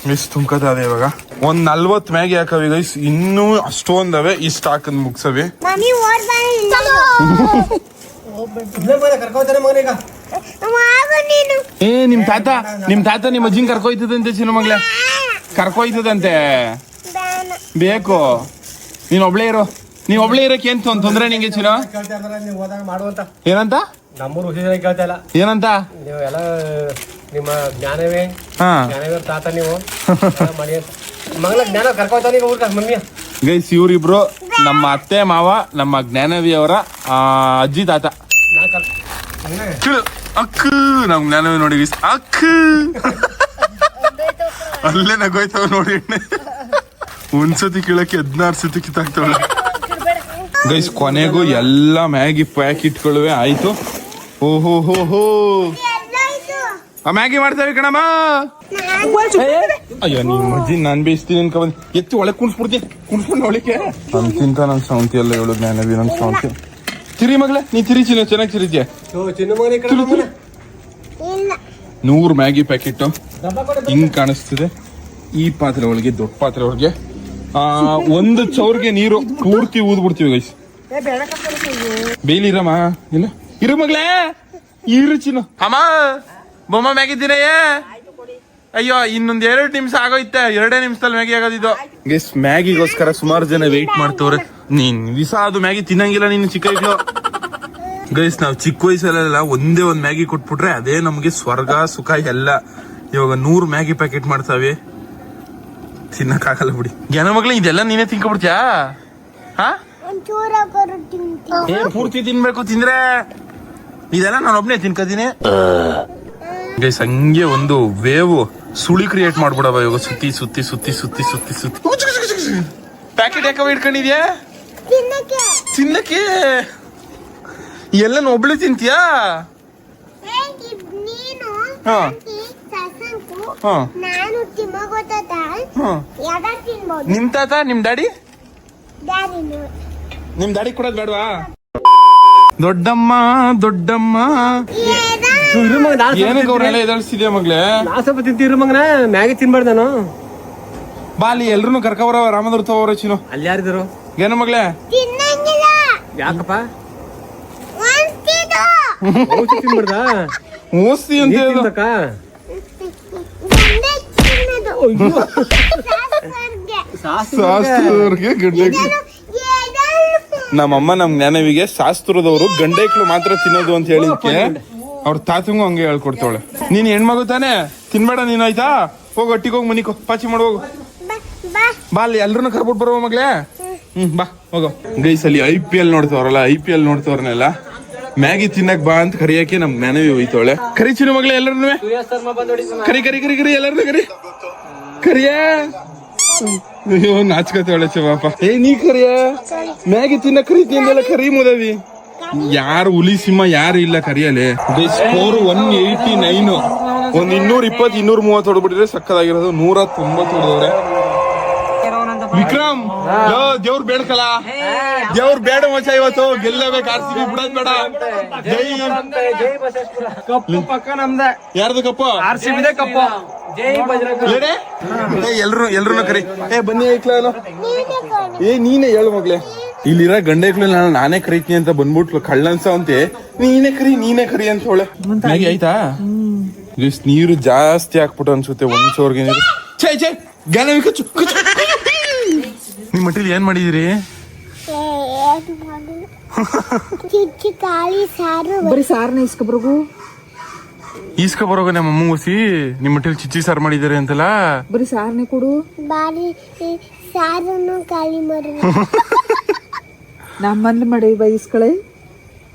ಮಿಸ್ ತುಂಬ ಇವಾಗ. ಒಂದ್ ನಲ್ವತ್ ಮ್ಯಾಗಿ ಹಾಕವಿ ಗೈಸ್ ಇನ್ನೂ ಅಷ್ಟೊಂದವೆ. ಇಷ್ಟ ಸ್ಟಾಕ್ ಮುಗ್ಸವಿ. ಏ ನಿಮ್ ತಾತ ನಿಮ್ ತಾತ ನಿಮ್ ಅಜ್ಜಿನ್ ಕರ್ಕೊಯ್ತದಂತೆ ಚಿನ್ನ ಮಗ್ಲೆ ಕರ್ಕೊಯ್ತದಂತೆ ಬೇಕು. ನೀನ್ ಒಬ್ಳೇ ಇರೋ. ನೀವ್ ಒಬ್ಳೇ ಇರೋಕೆ ಏನ್ ತೊಂದ್- ತೊಂದ್ರೆ ನಿಂಗೆ ಚಿನ್ನ? ಏನಂತ? ನಮ್ಮೂರು ಹುಷಾರ ಕೇಳ್ತಾ ಇಲ್ಲ. ಏನಂತ? ನೀವು ಎಲ್ಲ ನಿಮ್ಮ ಜ್ಞಾನವೇ? ಹಾ. ಜ್ಞಾನವೇ ತಾತ ನೀವು. ಎಲ್ಲ ಮಾಡಿ ಅಂತ. ಮಗಳ ಜ್ಞಾನ ಕರ್ಕೋತಾನೆ ಈಗ ಊರ್ಗ ಮಮ್ಮಿ. ಗೈಸ್ ಇವ್ರಿಬ್ರು ನಮ್ಮ ಅತ್ತೆ ಮಾವ ನಮ್ಮ ಜ್ಞಾನವಿ ಅವರ ಆ, ಅಜ್ಜಿ ತಾತ. ನಾ ಕರ್ ಅಕ್ಕ ನಮ್ ಜ್ಞಾನವಿ ನೋಡಿ ಗೈಸ್. ಅಕ್ಕ. ಅಲ್ಲೇ ನಗೋಯ್ತವ ನೋಡಿ ಎಣ್ಣೆ ಒಂದ್ಸತಿ ಕೀಳಕ್ಕೆ ಹದಿನಾರು ಸತಿ ಕಿತ್ತಾಕ್ತವಳೆ. ಗೈಸ್ ಕೊನೆಗೂ ಎಲ್ಲ ಮ್ಯಾಗಿ ಇಟ್ಕೊಳ್ಳುವೆ. ಆಯ್ತು. ಓಹೋ ಹೋ ಹೋ. ಆ ಮ್ಯಾಗಿ ಮಾಡ್ತೇವೆ ಕಣಮ್ಮ. ಅಯ್ಯೋ ನೀನ್ ಮಜ್ಜಿ ನಾನ್ ಬೇಯಿಸ್ತೀನಿ ಅನ್ಕೊಂಡ್ ಎತ್ತಿ ಒಳಗೆ ಕುಣಿಸ್ಬಿಡ್ತೀನಿ ಕುಣಿಸ್ಕೊಂಡು ಒಳಕ್ಕೆ ಅಂತಿಂತ ನನ್ ಸೌಂತಿ ಎಲ್ಲ ಹೇಳು ಜ್ಞಾನವಿ ನನ್ ಸೌಂತಿ ತಿರಿ ಮಗಳೇ ನೀ ತಿರಿ ಚಿನ್ನ ಚೆನ್ನಾಗಿ ತಿರಿತಿಯ. ನೂರು ಮ್ಯಾಗಿ ಪ್ಯಾಕೆಟ್. ಹಿಂಗ್ ಕಾಣಿಸ್ತಿದೆ. ಈ ಪಾತ್ರೆ ಒಳಗೆ ದೊಡ್ಡ ಪಾತ್ರೆ ಒಳಗೆ. ಆ ಒಂದು ಚೌರ್ಗೆ ನೀರು ಪೂರ್ತಿ ಊದ್ಬಿಡ್ತೀವಿ ಗೈಸ್ ಬೇಯ್ಲಿರಮ್ಮ ಇಲ್ಲ? ಇರು ಮಗಳೇ. ಇರು ಚಿನ್ನು. ಅಮ್ಮ ಬೊಮ್ಮ ಮ್ಯಾಗಿದ್ದೀರಯ್ಯ ಅಯ್ಯೋ ಇನ್ನೊಂದ್ ಎರಡು ನಿಮಿಷ ಆಗೋಯ್ತೆ. ಎರಡೇ ನಿಮಿಷದಲ್ಲಿ ಮ್ಯಾಗಿ ಆಗೋದಿದ್ದು ಗೈಸ್ ಮ್ಯಾಗಿಗೋಸ್ಕರ ಸುಮಾರು ಜನ ವೆಯ್ಟ್ ಮಾಡ್ತವ್ರೆ. ನೀನ್ ವಿಸ ಅದು ಮ್ಯಾಗಿ ತಿನ್ನಂಗಿಲ್ಲ ನೀನು ಚಿಕ್ಕ ಇದ್ಲು. ಗೈಸ್ ನಾವು ಚಿಕ್ಕ ವಯಸ್ಸಲ್ಲೆಲ್ಲ ಒಂದೇ ಒಂದ್ ಮ್ಯಾಗಿ ಕೊಟ್ಬಿಟ್ರೆ ಅದೇ ನಮ್ಗೆ ಸ್ವರ್ಗ ಸುಖ ಎಲ್ಲ. ಇವಾಗ ನೂರ್ ಮ್ಯಾಗಿ ಪ್ಯಾಕೆಟ್ ಮಾಡ್ತಾವೆ. ತಿನ್ನಕ್ಕಾಗಲ್ಲ ಬಿಡಿ. ಜನ ಮಗ್ಳು ಇದೆಲ್ಲ ನೀನೇ ತಿನ್ಕೊಬಿಡ್ತ್ಯಾ? ಹಾ? ಏ ಪೂರ್ತಿ ತಿನ್ಬೇಕು ತಿಂದ್ರೆ. ಇದೆಲ್ಲ ನಾನು ಒಬ್ನೇ ತಿನ್ಕೋತೀನಿ ಗೈಸ್ ಹಂಗೆ ಒಂದು ವೇವ್ ಸುಳಿ ಕ್ರಿಯೇಟ್ ಮಾಡ್ಬಿಡವ ಇವಾಗ. ಸುತ್ತಿ ಸುತ್ತಿ ಸುತ್ತಿ ಸುತ್ತಿ ಸುತ್ತಿ ಸುತ್ತಿ. ಪ್ಯಾಕೆಟ್ ಯಾಕವ ಇಟ್ಕೊಂಡಿದ್ಯಾ? ತಿನ್ನಕ್ಕೆ. ಎಲ್ಲ ಒಬ್ಳೆ ತಿಂತೀಯಾ? ನಿಮ್ ತಾತ ನಿಮ್ ಡ್ಯಾಡಿ? ನಿಮ್ ಡ್ಯಾಡಿ ಕೊಡೋದ್ ಬೇಡವಾ ದೊಡ್ಡಮ್ಮ ದೊಡ್ಡಮ್ಮ. ಏನಕ್ಕೆ ಮಗ್ಲೇ? ನಾ ಸ್ವಲ್ಪ ತಿಂತಿರು ಮಗನ ಮ್ಯಾಗೆ ತಿನ್ಬಾರ್ದು ನಾನು. ಬಾಲಿ ಎಲ್ರು ಕರ್ಕವರ ರಾಮದ್ರ ತಗೋರ ಚಿನು ಅಲ್ಲಿ ಯಾರಿದ್ರು? ಏನ ಮಗ್ಲೇ? ತಿನ್ನಂಗಿಲ್ಲ. ಯಾಕಪ್ಪ? ಮೂಸಿ ಔಷಧಿ ತಿನ್ಬಾರ್ದಾ ಓಸ್ತಿ ಅಂತ ನೀರ್ ಅಕ್ಕ ತಿನ್ಬೇಕಾ? ಗಂಡೆ ತಿನ್ನೋದು ಶಾಸ್ತ್ರಕ್ಕೆ. ಶಾಸ್ತ್ರದವ್ರಿಗೆ ಗಂಡೆ ಇದನ್ನು ಎದಳ್ಸು. ನಮ್ಮಮ್ಮ ನಮ್ ಜ್ಞಾನವಿಗೆ ಶಾಸ್ತ್ರದವರು ಗಂಡೈಕ್ಳು ಮಾತ್ರ ತಿನ್ನೋದು ಅಂತ ಹೇಳಿದ್ಕೆ. ಅವ್ರ ತಾತಂಗು ಹಂಗೆ ಹೇಳ್ಕೊಡ್ತಾವಳೆ. ನೀನ್ ಹೆಣ್ಮಗು ತಾನೆ? ತಿನ್ಬೇಡ ನೀನ್ ಆಯ್ತಾ? ಹೋಗ್ ಒಟ್ಟಿಗೆ ಹೋಗಿ ಮನಿಕೋ ಪಾಚಿ ಮಾಡೋಗು ಬಾ ಬಾ. ಬಾ ಅಲ್ಲಿ ಎಲ್ರನ್ನೂ ಕರ್ಬಿಟ್ಟು ಬರುವ ಮಗ್ಲೇ ಹ್ಮ್ ಬಾ ಹೋಗೋ. ಗೈಸ್ ಅಲ್ಲಿ ಐ ಪಿ ಎಲ್ ನೋಡ್ತವ್ರಲ್ಲ ಐ ಪಿ ಎಲ್ ನೋಡ್ತವ್ರನ್ನೆಲ್ಲ ಮ್ಯಾಗಿ ತಿನ್ನಕ್ ಬಾ ಅಂತ ಕರಿಯಕ್ಕೆ ನಮ್ ಜ್ಞಾನವಿ ಹೋಯ್ತವಳೆ. ಕರಿ ಚಿನ್ನ ಮಗ್ಲೇ ಎಲ್ಲರನ್ನೂ ಕರಿ ಕರಿ ಕರಿ ಕರಿ ಎಲ್ಲರನ್ನೂ ಕರಿ. ಕರಿಯ. ಅಯ್ಯೋ ಒಳ್ಳೆ ಪಾಪ ಏ ನೀ ಕರಿಯ? ಮ್ಯಾಗಿ ತಿನ್ನ ಕರಿತಿ ಅಂದೆಲ್ಲ ಕರಿ ಮುದವಿ. ಯಾರು ಹುಲಿ ಸಿಂಹ ಯಾರು ಇಲ್ಲ ಕರಿಯಲೆ. ಸ್ಕೋರ್ ಒನ್ ಏಯ್ಟಿ ನೈನ್ ಒಂದ್ ಇನ್ನೂರ ಇಪ್ಪತ್ ಇನ್ನೂರ ಮೂವತ್ತು ಹೊಡ್ಬಿಟ್ಟಿದ್ರೆ ಸಕ್ಕದಾಗಿರೋದು. ನೂರ ತೊಂಬತ್ತು ಹೊಡೆದವ್ರೆ. ವಿಕ್ರಮ್ ಯೋ ದೇವ್ರ ಬೇಡ್ಕಲ? ದೇವ್ರ ಬೇಡ ಮಚ ಇವತ್ತು. ಗೆಲ್ಲಬೇಕು ಆರ್ ಸಿ ಬಿ ಬಿಡೋದ್ ಬೇಡ. ಜೈ ಕಪ್ಪು ಪಕ್ಕ ನಮ್ದೆ. ಯಾರ್ದು ಕಪ್ಪ? ಆರ್ ಸಿ ಬಿದೆ ಕಪ್ಪು. ಎಲ್ರು ಎಲ್ರು ಕರಿ. ಏ ಬನ್ನಿ ಐಕ್ಲಾನು ಏ ನೀನೇ ಹೇಳು ಮಗ್ಲೆ. ಇಲ್ಲಿರೋ ಗಂಡ ನಾನು ನಾನೇ ಕರಿತೀನಿ ಅಂತ ಬಂದ್ಬಿಟ್ಲು. ಕಳ್ಳನ್ಸ ಅಂತೆ. ನೀನೇ ಕರಿ ನೀನೇ ಕರಿ ಅಂತ ಹೇಳೆ. ಮ್ಯಾಗಿ ಆಯ್ತಾ? ಇಸ್ ನೀರು ಜಾಸ್ತಿ ಹಾಕ್ಬಿಟ್ಟು ಅನ್ಸುತ್ತೆ ಒಂದ್ ನೀರು. ಛೇ ಛೇ ಗಾನವಿ ಕಚ್ಚು ಕಚ್ಚು ನಿಮ್ ಮಟ್ಟಿಲಿ ಏನ್ ಮಾಡಿದಿರಿ? ಚಿಚ್ಚಿ ಕಾಳಿ ಸಾರು. ಬರೀ ಸಾರನ್ನ ಇಸ್ಕೊಬ್ರಗು? ಈಸ್ಕ ಬರೋಗ ನಮ್ಮ ಅಮ್ಮ ಉಸಿ ನಿಮ್ಮ ಮಟ್ಟಿಲ್ ಚಿಚ್ಚಿ ಸಾರ್ ಮಾಡಿದಾರೆ ಅಂತಲ್ಲ? ಬರೀ ಸಾರ್ನೆ ಕೊಡು. ಬಾರಿ ಸಾರನ್ನು ಖಾಲಿ ಮಾಡಿ. ನಮ್ಮಲ್ಲಿ ಮಾಡಿ ಬೈ ಇಸ್ಕಳೆ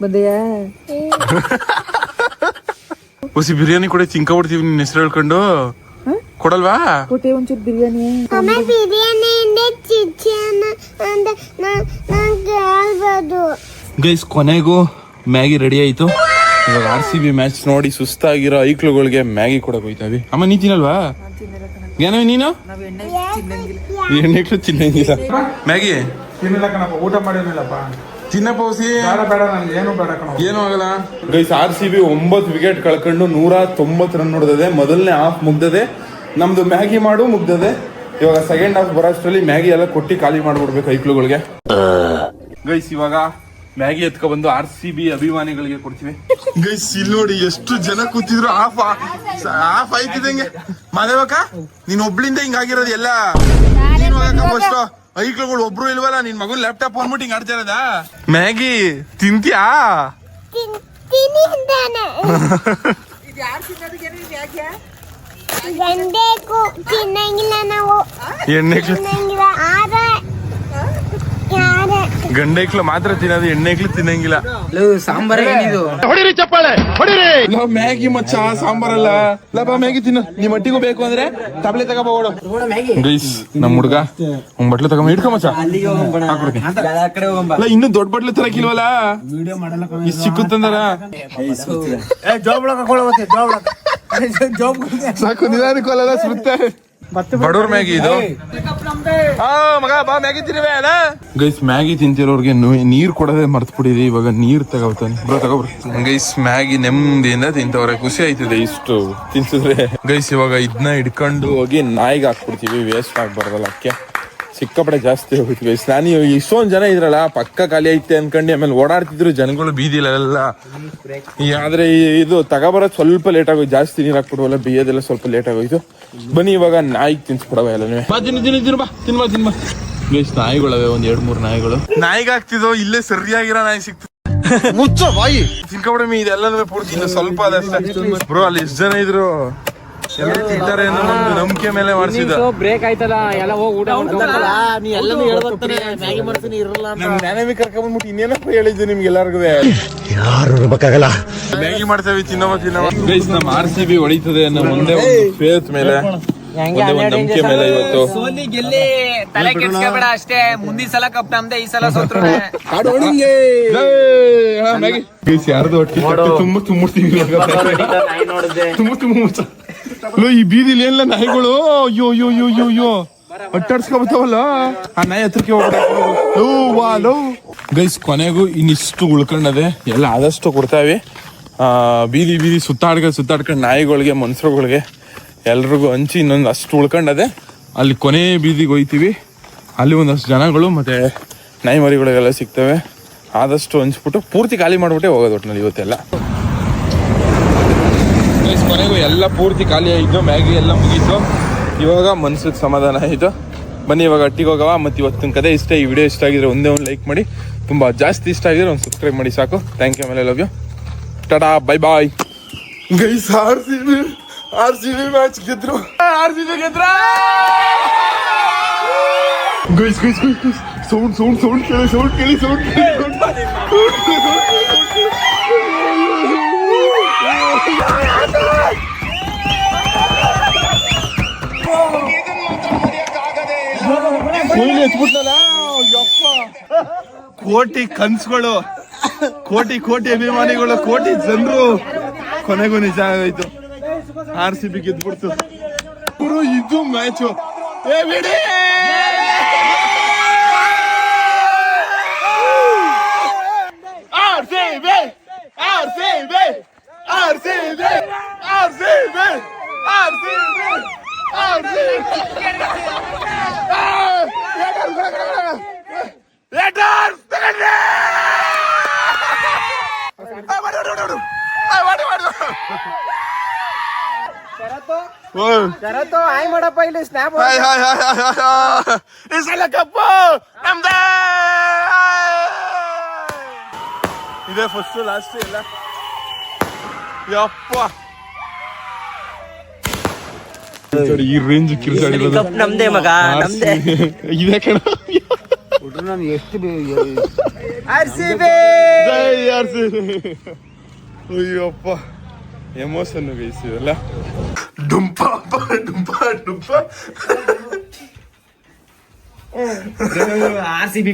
ಬಂದೆಯ? ಒಸಿ ಬಿರಿಯಾನಿ ಕೂಡ ಚಿಂಕ ಬಿಡ್ತೀವಿ ನಿನ್ನ ಹೆಸರು ಹೇಳ್ಕೊಂಡು. ಕೊಡಲ್ವಾ? ಕೊಟ್ಟೆ ಒಂಚೂರು ಬಿರಿಯಾನಿ. ಬಿರಿಯಾನಿ ಗೈಸ್ ಕೊನೆಗೂ ಮ್ಯಾಗಿ ರೆಡಿ ಆಯ್ತು. ಇವಾಗ ಆರ್ ಸಿ ಬಿ ಮ್ಯಾಚ್ ನೋಡಿ ಸುಸ್ತಾಗಿರೋ ಐಕ್ಳುಗಳಿಗೆ ಮ್ಯಾಗಿ ಕೊಡಕ್ ಹೋಯ್ತಾವಿ ಅಮ್ಮ ನೀ ತಿನ್ನಲ್ವಾ? ಏನೋ ನೀನು? ಇಟ್ಟು ತಿನ್ನಂಗಿಲ್ಲ. ಮ್ಯಾಗಿ ತಿನ್ನಲ್ಲ ಕಣಪ್ಪ ಊಟ ಮಾಡಿರ್ಲಿಲ್ಲಪ್ಪ. ಚಿನ್ನ ಏನು ಆಗಲ್ಲ. ಗೈಸ್ ಆರ್ ಸಿ ಬಿ ಒಂಬತ್ತು ವಿಕೆಟ್ ಕಳ್ಕೊಂಡು ನೂರ ತೊಂಬತ್ತು ರನ್ ನೋಡಿದೆ ಮೊದಲನೇ ಹಾಫ್ ಮುಗ್ದದೆ. ನಮ್ದು ಮ್ಯಾಗಿ ಮಾಡು ಮುಗ್ದದೆ. ಇವಾಗ ಸೆಕೆಂಡ್ ಹಾಫ್ ಬರೋಷ್ಟರಲ್ಲಿ ಮ್ಯಾಗಿ ಎಲ್ಲ ಕೊಟ್ಟಿ ಖಾಲಿ ಮಾಡ್ಬಿಡ್ಬೇಕು ಐಕ್ಳುಗಳಿಗೆ ಗೈಸ್ ಇವಾಗ ಮ್ಯಾಗಿ ಎತ್ಕೊ ಬಂದು ಆರ್ ಸಿ ಬಿ ಅಭಿಮಾನಿಗಳಿಗೆ ಕೊಡ್ತೀವಿ. ಗೈಸ್ ಇಲ್ಲಿ ನೋಡಿ ಎಷ್ಟು ಜನ ಕೂತಿದ್ರು. ಆಫ್ ಹಾಫ್ ಆಯ್ತಿದಂಗೆ ಮಾದೇವಕ್ಕ ನೀನ್ ಒಬ್ಳಿಂದ ಹಿಂಗ್ ಆಗಿರೋದು ಎಲ್ಲ. ಫಸ್ಟ್ ಐಕ್ಳುಗಳು ಒಬ್ರು ಇಲ್ವಲ್ಲ ನಿನ್ ಮಗನ್ ಲ್ಯಾಪ್ಟಾಪ್ ಹೋಗ್ಬಿಟ್ಟು ಹಿಂಗ್ ಆಡ್ತಾ ಇರೋದಾ? ಮ್ಯಾಗಿ ತಿಂತ್ಯಾ? ತಿನ್- <laughs> ತಿನ್ನಿದ್ದಾನೆ ಗಂಡೆಗೂ ತಿನ್ನಂಗಿಲ್ಲ ನಾವು ಎಣ್ಣೆಕ್ಳು ತಿನ್ನಂಗಿಲ್ಲ ಆದ್ರೆ ಯಾರೇ ಗಂಡೆಕ್ಳು ಮಾತ್ರ ತಿನ್ನೋದು ಎಣ್ಣೆಕ್ಳು ತಿನ್ನಂಗಿಲ್ಲ. ಸಾಂಬಾರ ಏನಿದು ನಾವ್ ಮ್ಯಾಗಿ ಮಚ್ಚ ಸಾಂಬಾರಲ್ಲ. ಲಬಾ ಮ್ಯಾಗಿ ತಿನ್ನು. ನಿಮ್ ಮಟ್ಟಿಗೂ ಬೇಕು ಅಂದ್ರೆ ತಬಲೆ ತಗೋಬೋಡು ಗೈಸ್ ನಮ್ ಹುಡ್ಗ ಒಂದ್ ಬಟ್ಲು ತಗೊಂಡ್ ಇಟ್ಕೊ ಮಚ್ಚ. ಅಲ್ಲ ಇನ್ನು ದೊಡ್ಡ ಬಟ್ಲು ತರಕಿಲ್ವಲ್ಲ? ಇಷ್ಟು ಚಿಕ್ಕಂದಾರ ಸಾಕು ನಿಧಾನಕ್ಕಲ್ಲ ಸುತ್ತೆ. ಬಡವ್ರ ಮ್ಯಾಗಿ ಇದು? ಆ, ಮಗ ಬಾ ಮ್ಯಾಗಿ ತಿನ್ನುವೆ ಅಲ್ಲ? ಗೈಸ್ ಮ್ಯಾಗಿ ತಿಂತಿರೋರ್ಗೆ ನೀರ್ ಕೊಡೋದೇ ಮರ್ತ್ ಬಿಡಿರಿ ಇವಾಗ ನೀರ್ ತಗೋತಾನೆ ಬ್ರೋ ತಗೋಬ್ರಿ ಗೈಸ್ ಮ್ಯಾಗಿ ನೆಮ್ಮದಿಯಿಂದ ತಿಂತವ್ರೆ ಖುಷಿ ಆಯ್ತದೆ. ಇಷ್ಟು ತಿನ್ಸಿದ್ರೆ. ಗೈಸ್ ಇವಾಗ ಇದನ್ನ ಹಿಡ್ಕೊಂಡು ಹೋಗಿ ನಾಯಿಗೆ ಹಾಕ್ಬಿಡ್ತೀವಿ ವೇಸ್ಟ್ ಆಗ್ಬಾರ್ದಲ್ಲ ಅಕ್ಕೆ. ಸಿಕ್ಕಾಪಟ್ಟೆ ಜಾಸ್ತಿ ಹೋಗ್ತೀವಿ ಗೈಸ್. ನಾನು ಇವಾಗ ಇಷ್ಟೊಂದ್ ಜನ ಇದ್ರಲ್ಲ ಪಕ್ಕ ಖಾಲಿ ಐತೆ ಅನ್ಕೊಂಡು ಆಮೇಲೆ ಓಡಾಡ್ತಿದ್ರು ಜನಗಳು ಬೀದಿಲ್ಲ ಆದ್ರೆ ಈ- ಇದು ತಗೋಬರೋದು ಸ್ವಲ್ಪ ಲೇಟ್ ಆಗೋಯ್ತು. ಜಾಸ್ತಿ ನೀರು ಹಾಕ್ಬಿಡುವಲ್ಲ ಬೇಯೋದೆಲ್ಲ ಸ್ವಲ್ಪ ಲೇಟ್ ಆಗೋಯ್ತು. ಬನ್ನಿ ಇವಾಗ ನಾಯಿಗೆ ತಿನ್ಸ್ಬಿಡವ ಎಲ್ಲ ಬಾ ತಿನ್ನು ತಿನ್ನು ತಿನ್ನು ಬಾ. ತಿನ್ಬಾ ತಿನ್ಬಾ. ಎಷ್ಟು ನಾಯಿಗಳವೆ ಒಂದ್ ಎರಡ್ ಮೂರ್ ನಾಯಿಗಳು. ನಾಯಿಗೆ ಆಗ್ತಿದ್ವು ಇಲ್ಲೇ ಸರಿಯಾಗಿರೋ ನಾಯಿ ಸಿಕ್ತು ಮುಚ್ಚ ಬಾಯಿ. ತಿನ್ಕೊಬಿಡಮಿ ಇದೆಲ್ಲ ಪೂರ್ತಿ ಇನ್ನು ಸ್ವಲ್ಪ ಅದಷ್ಟೇ ಬ್ರೋ ಅಲ್ಲಿ ಎಷ್ಟ್ ಜನ ಇದ್ರು? ಎಲ್ಲ ತಿಂತಾರೆ ಅನ್ನೋ ಒಂದು ನಂಬಿಕೆ ಮೇಲೆ ಮಾಡಿಸಿದ ಬ್ರೇಕ್ ಆಯ್ತಲ್ಲ ಎಲ್ಲ ಹೋಗಿ ಊಟ ನೀ ಎಲ್ಲ ಹೇಳ್ಬರ್ತಾನೆ ಮ್ಯಾಗಿ ಮಾಡ್ತೀನಿ ಇರಲ್ಲ ನಮ್ ನ್ಯಾನಮಿ ಕರ್ಕೊಂಡ್ಬಿಟ್ಟು ಇನ್ನೇನಪ್ಪ ಹೇಳಿದ್ದು ನಿಮ್ಗೆ ಎಲ್ಲಾರ್ಗು ಮ್ಯಾಗಿ ಮಾಡ್ತೇವೆ ತಿನ್ನವ ತಿನ್ನವ ಗೈಸ್ ನಮ್ಮ ಆರ್ ಸಿ ಬಿ ಹೊಡಿತದೆ ಅನ್ನೋ ಒಂದೇ ಒಂದು ಫೇತ್ ಮೇಲೆ ನಂಬಿಕೆ ಮೇಲೆ ಇವತ್ತು. ಸೋಲಿ ಗೆಲ್ಲಿ ತಲೆ ಕೆಡ್ಸ್ಕೊಬೇಡ ಅಷ್ಟೇ. ಮುಂದಿನ ಸಲ ಕಪ್ ನಮ್ದೆ ಈ ಸಲ ಸೋತ್ರು. <laughs> ಗೈಸ್ ಯಾರ್ದು ತುಂಬಾ ತುಂಬ ತುಂಬ ತುಂಬ ಲೋ, ಈ ಬೀದಿಲಿ ಏನಿಲ್ಲ ನಾಯಿಗಳು? ಅಯ್ಯೋ ಅಯ್ಯೋ ಅಯ್ಯೋ ಅಯ್ಯೋ ಅಯ್ಯೋ. ಅಟ್ಟಾಡ್ಸ್ಕೊಬತ್ತಾವಲ್ಲ? ಆ ನಾಯಿ ಹತ್ರಕ್ಕೆ ಲೋ ಗೈಸ್ ಕೊನೆಗೂ ಇನ್ನಿಷ್ಟು ಉಳ್ಕೊಂಡದೆ ಎಲ್ಲ ಆದಷ್ಟು ಕೊಡ್ತಾವೆ ಬೀದಿ ಬೀದಿ ಸುತ್ತಾಡ್ಕೊಂಡು ಸುತ್ತಾಡ್ಕೊಂಡು ನಾಯಿಗಳಿಗೆ ಮನುಷ್ಯರುಗಳಿಗೆ ಎಲ್ರಿಗೂ ಹಂಚಿ ಇನ್ನೊಂದು ಅಷ್ಟು ಉಳ್ಕೊಂಡದೆ ಅಲ್ಲಿ ಕೊನೆ ಬೀದಿಗೆ ಹೋಯ್ತೀವಿ. ಅಲ್ಲಿ ಒಂದಷ್ಟು ಜನಗಳು ಮತ್ತೆ ನಾಯಿ ಮರಿಗಳಿಗೆಲ್ಲ ಸಿಗ್ತವೆ. ಆದಷ್ಟು ಹಂಚ್ಬಿಟ್ಟು ಪೂರ್ತಿ ಖಾಲಿ ಮಾಡ್ಬಿಟ್ಟೆ ಹೋಗೋದು ಒಟ್ಟಿನಲ್ಲಿ ಇವತ್ತೆಲ್ಲ. Guys, ಮನೆಗೂ ಎಲ್ಲ ಪೂರ್ತಿ ಖಾಲಿ ಆಯಿತು ಮ್ಯಾಗಿ ಎಲ್ಲ ಮುಗೀತು. ಇವಾಗ ಮನ್ಸಿಗೆ ಸಮಾಧಾನ ಆಯಿತು. ಬನ್ನಿ ಇವಾಗ ಅಟ್ಟಿಗೆ ಹೋಗವ. ಮತ್ತು ಇವತ್ತಿನ ಕದೇ ಇಷ್ಟ. ಈ ವಿಡಿಯೋ ಇಷ್ಟ ಆಗಿದ್ರೆ ಒಂದೇ ಒಂದು ಲೈಕ್ ಮಾಡಿ. ತುಂಬ ಜಾಸ್ತಿ ಇಷ್ಟ ಆಗಿದ್ರೆ ಒಂದು ಸಬ್ಸ್ಕ್ರೈಬ್ ಮಾಡಿ ಸಾಕು. ಥ್ಯಾಂಕ್ ಯು ಮೇಲೆ love you tata bye bye guys R C B R C B match ಗೆದ್ರು. R C B ಗೆದ್ರ. Guys guys guys guys. Sound sound sound ಕೇಳಿ ಸೌಂಡ್ ಕೇಳಿ ಸೌಂಡ್ ಕೇಳಿ. ಕೊಹ್ಲಿ ಎತ್ಬಿಟ್ನಲ್ಲ? ಯಪ್ಪ. ಕೋಟಿ ಕನ್ಸುಗಳು, ಕೋಟಿ ಕೋಟಿ ಅಭಿಮಾನಿಗಳು, ಕೋಟಿ ಜನರು ಕೊನೆಗೂ ನಿಜ ಆಯ್ತು ಆರ್ ಸಿ ಬಿ ಗೆದ್ಬಿಡ್ತು. ಇದು ಮ್ಯಾಚು ಏ, ಬಿಡಿ! R C B R C B R C B R C B R C B R C letters ಶರತ್ತು ಆಯ್ ಮಾಡಪ್ಪ ಇಲ್ಲಿ snap hi hi hi hi hi hi. ಈ ಸಲ ಕಪ್ಪು ನಮ್ದೇ. ಇದೇ ಫಸ್ಟ್ ಲಾಸ್ಟ್ ಎಲ್ಲ. ಯಪ್ಪ. ಈ ರೇಂಜ್ ಕಿರ್ಚಾಡಿರೋದು ನಮ್ದೇ ಮಗ ನಮ್ದೇ. ಇದೆ ಕಣ. ಆರ್ ಸಿ ಬಿ ಜೈ ಆರ್ ಸಿ ಅಯ್ಯಪ್ಪ ಎಮೋಷನ್ ಬೇಯಿಸಿದಲ್ಲ ಡುಂಪ ಡುಂಪ ಡುಂಪ ಆರ್ ಸಿ ಬಿ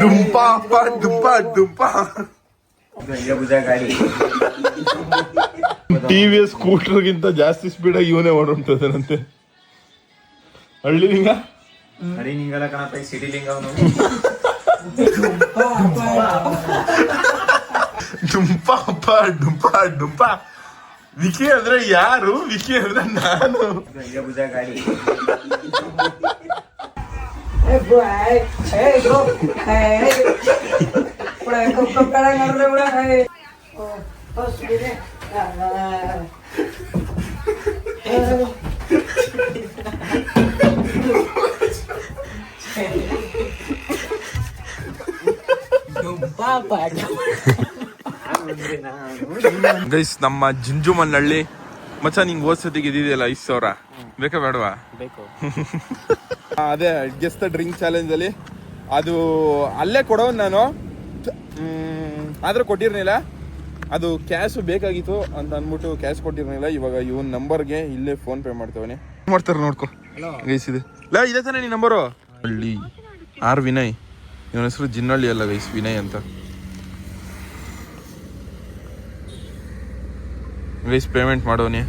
ಡುಂಪ ಡುಂಪ ಡುಂಪ. ಟಿವಿ ಸ್ಕೂಟರ್ಗಿಂತ ಜಾಸ್ತಿ ಸ್ಪೀಡ್ ಆಗಿ ಇವನೇ ಓಡೋಗ್ತದನಂತೆ ಹಳ್ಳಿ ಲಿಂಗ? ಡುಂಪ ಅಪ್ಪ ಡುಂಪ ಡುಂಪ. ವಿಕಿ ಅಂದ್ರೆ ಯಾರು? ವಿಕಿ ಅಂದ್ರೆ ನಾನು. ಗೈಸ್ ನಮ್ಮ ಜಿಂಜುಮನ್ನಹಳ್ಳಿ ಮಚ್ಚ ನಿಂಗೆ ಓದ್ಸತಿಗೆ ಇದಿದೆಯಲ್ಲ ಐದು ಸಾವಿರ. ಬೇಕಾ ಬೇಡವಾ? ಬೇಕು. <laughs> ಅದೇ ಗೆಸ್ ದ ಡ್ರಿಂಕ್ ಚಾಲೆಂಜ್ ಅಲ್ಲಿ. ಅದು ಅಲ್ಲೇ ಕೊಡೋನ್ ನಾನು. ಆದ್ರೂ ಕೊಟ್ಟಿರ್ಲಿಲ್ಲ ಅದು ಕ್ಯಾಶ್ ಬೇಕಾಗಿತ್ತು ಅಂತ ಅಂದ್ಬಿಟ್ಟು ಕ್ಯಾಶ್ ಕೊಟ್ಟಿರಲಿಲ್ಲ. ಇವಾಗ ಇವನ್ ನಂಬರ್ಗೆ ಇಲ್ಲೇ ಫೋನ್ ಪೇ ಮಾಡ್ತೇವನೆ. ಮಾಡ್ತಾರ ನೋಡ್ಕೊ. ಗೈಸಿದೆ ಲಾ ಇದೆ ತಾನೇ ನಿ ನಂಬರು ಹಳ್ಳಿ. ಆರ್ ವಿನಯ್. ಇವನ ಹೆಸರು ಜಿನ್ನಳ್ಳಿ ಅಲ್ಲ ಗೈಸ್ ವಿನಯ್ ಅಂತ. Guys payment ಮಾಡೋನಿ.